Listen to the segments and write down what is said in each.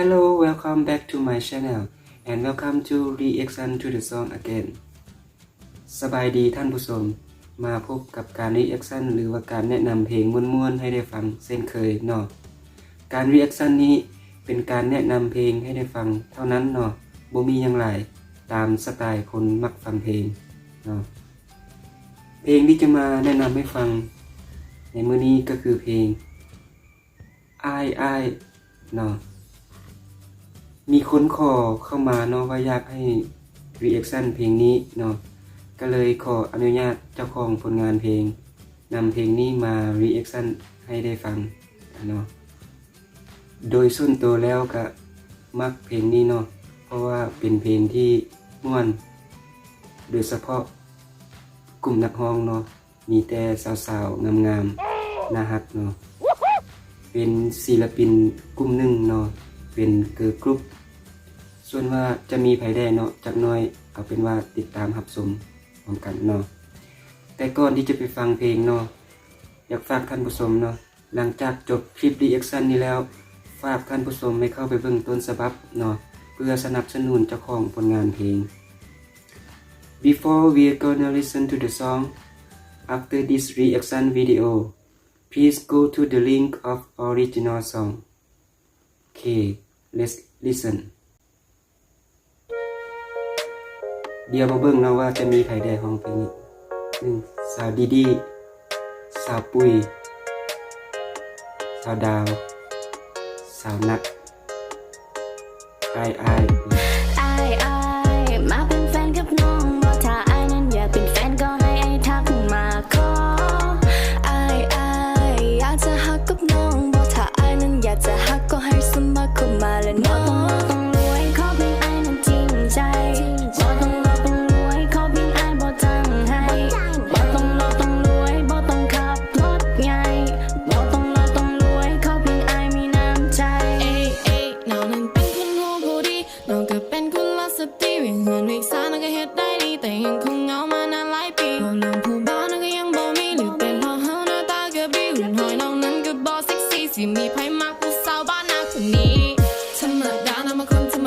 Hello, welcome back to my channel and welcome to reaction to the song again สบายดีท่านผู้ชม มาพบกับการ reaction หรือว่าการแนะนำเพลงม่วนๆ ให้ได้ฟังเช่นเคยเนาะ การ reaction นี้เป็นการแนะนำเพลงให้ได้ฟังเท่านั้นเนาะบ่มีอย่างไรตามสไตล์คนมักฟังเพลงเนาะ เพลงที่จะมาแนะนำให้ฟัง ในมื้อนี้ก็คือเพลงอ้ายอายเนาะ มีคนขอเข้ามาเนาะว่าอยากให้ reaction เพลงนี้เนาะก็เลยขออนุญาตเจ้าของผลงานเพลงนำเพลงนี้มา reaction ให้ได้ฟังเนาะโดยส่วนตัวแล้วก็มักเพลงนี้เนาะเพราะว่าเป็นเพลงที่ม่วน โดยเฉพาะกลุ่มนักร้องเนาะมีแต่สาวๆ งามๆน่าฮักเนาะเป็นศิลปินกลุ่มหนึ่งเนาะเป็นเกิร์ลกรุ๊ป ส่วนว่าจะมีไผแดเนาะจักน้อยเอาเป็นว่าติดตามรับชมพร้อมกันเนาะแต่ก่อนที่จะไปฟังเพลงเนาะอยากฝากท่านผู้ชมเนาะหลังจากจบคลิป reaction นี้แล้ว ฝากท่านผู้ชมให้เข้าไปเบิ่งต้นฉบับเนาะเพื่อสนับสนุนเจ้าของผลงานเพลง Before we're gonna listen to the song, after this reaction video, please go to the link of original song. Okay, let's listen. เดี๋ยวมาเบิ่งเนาะว่าจะมีไข่แดงของเพลงนี้หนึ่งสาวดีดีสาวปุยสาวดาว สาวนักไอไอ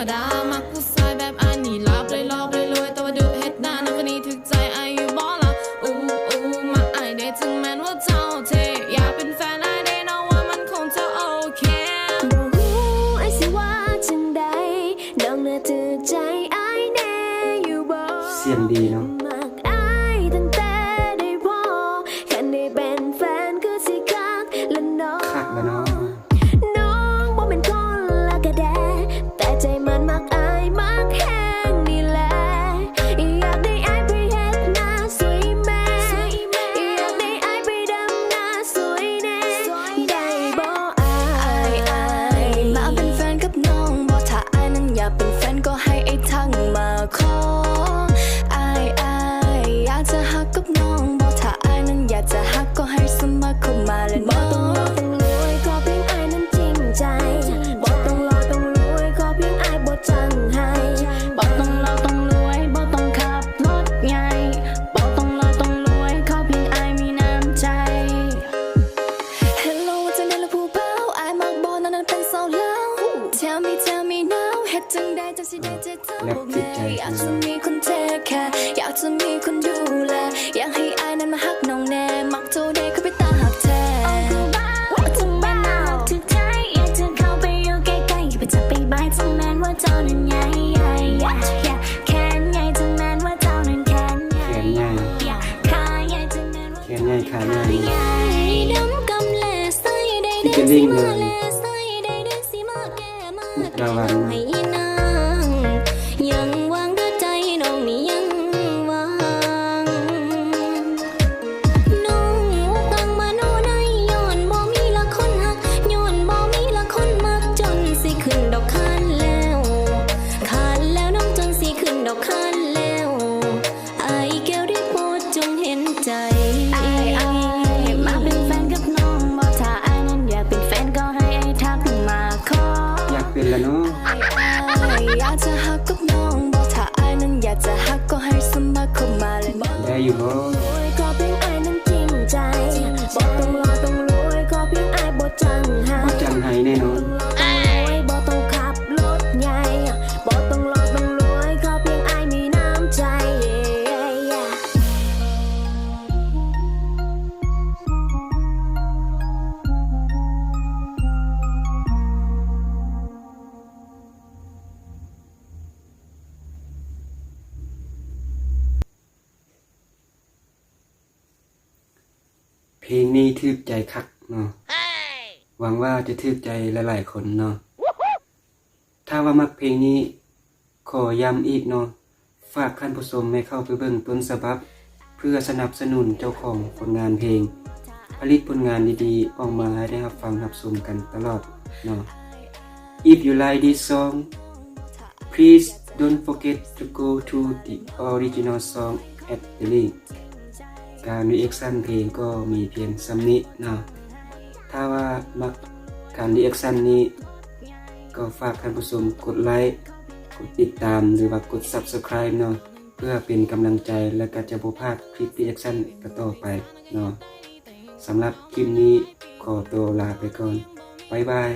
รรมดา มักผู้ชายแบบอันนี้ลับเลยลอบเลยรวยแต่ว่าดูเฮ็ดหน้าน้องคนนี้ถึกใจไออยู่บ่ละอู้อู้มาไอได้ถึงแม้นว่าเจ้าเท อยากเป็นแฟนอได้น้อว่ามันคงจะโอเคบ่รู้ไอ้สิว่าจังใดน้องน่าจะใจไอ้ายแน่อยู่บ่เสียงดีเนาะ และบ่จิตแม่ใจอยากจะมีคนเทคแคร์อยากจะมีคนดูแลอยากให้อายนั้นมาฮักน้องแน่มักเท่าใดก็ไปตามหักแท้ว่าจะบ้าถึงใจอยากจะเากจะฮักกับน้องบ่ถ้าไอ้นั้นอยากจะฮักก็ให้สมัครเข้ามาเลยบ่ได้อยู่บ่รวยขอเพียงอายนั้นจริงใจบ่ต้องรอต้องรวยขอเพียงอายบ่จังให้จังไห้แน่นอน ลงนี้ทึกใจคักเนาะหวังว่าจะทึกใจหลายๆคนเนาะถ้าว่ามักเพลงนี้ ขอย้ำอีกเนาะฝากท่านผู้ชมให้เข้าไปเบิ่งต้นฉบับ เพื่อสนับสนุนเจ้าของผลงานเพลง ผลิตผลงานดีๆ ออกมาให้ได้รับฟังรับชมกันตลอดเนาะ If you like this song please don't forget to go to the original song at the link การรีแอคชั่นเพลงก็มีเพียงซ้ำนี้เนาะถ้าว่ามักการรีแอคชั่นนี้ ก็ฝากท่านผู้ชมกดไลค์กดติดตามหรือว่ากด Subscribe เนาะเพื่อเป็นกำลังใจและก็จะบ่พลาดคลิปรีแอคชั่นต่อไปเนาะสำหรับคลิปนี้ขอตัวลาไปก่อนบ๊ายบาย